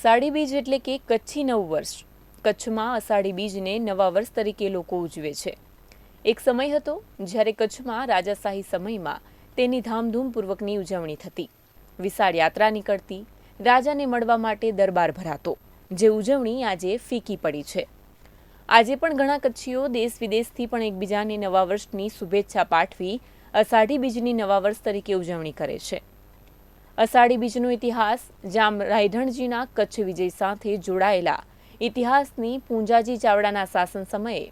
અષાઢી બીજ એટલે કે કચ્છી નવ વર્ષ. કચ્છમાં અષાઢી બીજને નવા વર્ષ તરીકે લોકો ઉજવે છે. એક સમય હતો જ્યારે કચ્છમાં રાજાશાહી સમયમાં તેની ધામધૂમપૂર્વકની ઉજવણી થતી. વિશાળ યાત્રા નીકળતી, રાજાને મળવા માટે દરબાર ભરાતો, જે ઉજવણી આજે ફીકી પડી છે. આજે પણ ઘણા કચ્છીઓ દેશ વિદેશથી પણ એકબીજાને નવા વર્ષની શુભેચ્છા પાઠવી અષાઢી બીજની નવા વર્ષ તરીકે ઉજવણી કરે છે. અષાઢી બીજનો ઇતિહાસ જામ રાયધણજીના કચ્છ વિજય સાથે જોડાયેલા. ઇતિહાસની પૂંજાજી ચાવડાના શાસન સમયે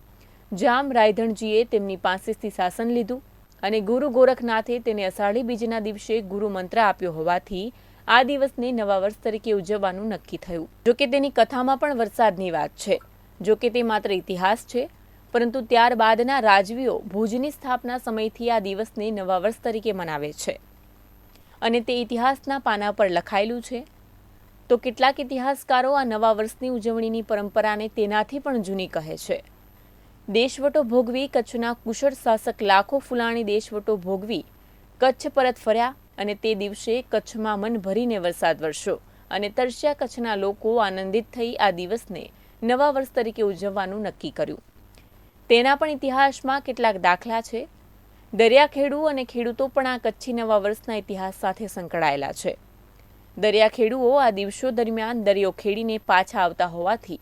જામ રાયધણજીએ તેમની પાસેથી શાસન લીધું અને ગુરુ ગોરખનાથે તેને અષાઢી બીજના દિવસે ગુરુ મંત્ર આપ્યો હોવાથી, આ દિવસને નવા વર્ષ તરીકે ઉજવવાનું નક્કી થયું. જોકે તેની કથામાં પણ વરસાદની વાત છે. જોકે તે માત્ર ઇતિહાસ છે, પરંતુ ત્યારબાદના રાજવીઓ ભુજની સ્થાપના સમયથી આ દિવસને નવા વર્ષ તરીકે મનાવે છે. અને તે ઇતિહાસના પાના પર લખાયેલું છે. તો કેટલાક ઇતિહાસકારો આ નવા વર્ષની ઉજવણીની પરંપરાને તેનાથી પણ જૂની કહે છે. દેશવટો ભોગવી કચ્છના કુશળ શાસક લાખો ફુલાણી દેશવટો ભોગવી કચ્છ પરત ફર્યા અને તે દિવસે કચ્છમાં મન ભરીને વરસાદ વરસ્યો અને તરસ્યા કચ્છના લોકો આનંદિત થઈ આ દિવસને નવા વર્ષ તરીકે ઉજવવાનું નક્કી કર્યું. તેના પણ ઇતિહાસમાં કેટલાક દાખલા છે. દરિયાખેડુ અને ખેડૂતો પણ આ કચ્છી નવા વર્ષના ઇતિહાસ સાથે સંકળાયેલા છે. દરિયાખેડુઓ આ દિવસો દરમિયાન દરિયો ખેડીને પાછા આવતા હોવાથી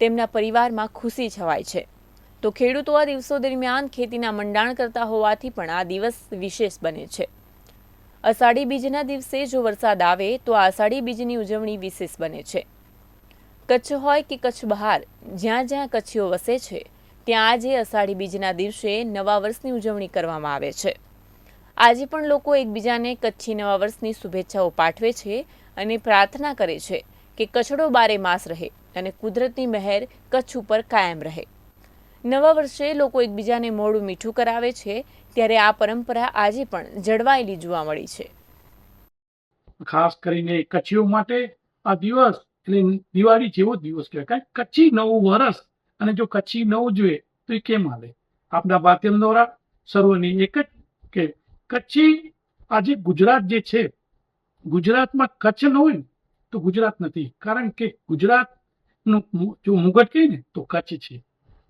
તેમના પરિવારમાં ખુશી છવાય છે. તો ખેડૂતો આ દિવસો દરમિયાન ખેતીના મંડાણ કરતા હોવાથી પણ આ દિવસ વિશેષ બને છે. અષાઢી બીજના દિવસે જો વરસાદ આવે તો આ અષાઢી બીજની ઉજવણી વિશેષ બને છે. કચ્છ હોય કે કચ્છ બહાર, જ્યાં જ્યાં કચ્છીઓ વસે છે ત્યાં આજે અષાઢી બીજના દિવસે નવા વર્ષની ઉજવણી કરવામાં આવે છે. આજે પણ લોકો એકબીજાને કચ્છી નવા વર્ષની શુભેચ્છાઓ પાઠવે છે અને પ્રાર્થના કરે છે કે કચડો બારે માસ રહે અને કુદરતની મહેર કચ્છ ઉપર કાયમ રહે. નવા વર્ષે લોકો એકબીજાને મોડું મીઠું કરાવે છે, ત્યારે આ પરંપરા આજે પણ જળવાયેલી જોવા મળી છે. ખાસ કરીને કચ્છીઓ માટે આ દિવસ એટલે દિવાળી જેવો દિવસ કહેવાય. કચ્છી નવું વરસ અને જો કચ્છી ન જોઈએ તો એ કેમ હાલે? આપણા માધ્યમ દ્વારા સર્વની એક જ કે કચ્છી આજે ગુજરાત જે છે, ગુજરાતમાં કચ્છ ન હોય તો ગુજરાત નથી. કારણ કે ગુજરાતનું જો મુગટ કહીએ ને, તો કચ્છ છે.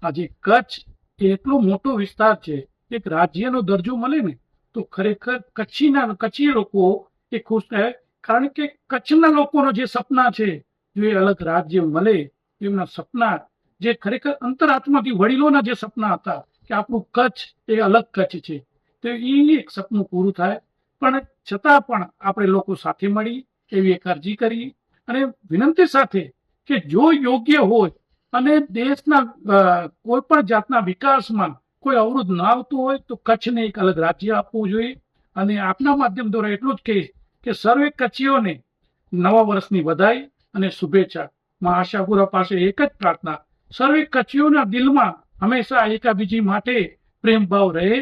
આજે કચ્છ એટલો મોટો વિસ્તાર છે, એક રાજ્યનો દરજ્જો મળે ને, તો ખરેખર કચ્છીના, કચ્છી લોકો એ ખુશ થાય કારણ કે કચ્છના લોકોનો જે સપના છે, જો એ અલગ રાજ્ય મળે, એમના સપના જે ખરેખર અંતરાત્માથી વડીલોના જે સપના હતા કે આપણું કચ્છ એ અલગ કચ્છ છે, તો એ એક સપનું પૂરું થાય. પણ છતાં પણ આપણે લોકો સાથે મળી, એવી એક અરજી કરી અને વિનંતી સાથે કે જો યોગ્ય હોય અને દેશના કોઈ પણ જાતના વિકાસમાં કોઈ અવરોધ ના આવતું હોય, તો કચ્છને એક અલગ રાજ્ય આપવું જોઈએ. અને આપના માધ્યમ દ્વારા એટલું જ કહીશ કે સર્વે કચ્છીઓને નવા વર્ષની વધાઈ અને શુભેચ્છા. માં આશાપુરા પાસે એક જ પ્રાર્થના સર્વે કચ્છીઓના દિલમાં હંમેશા એકાબીજી માટે પ્રેમભાવ રહે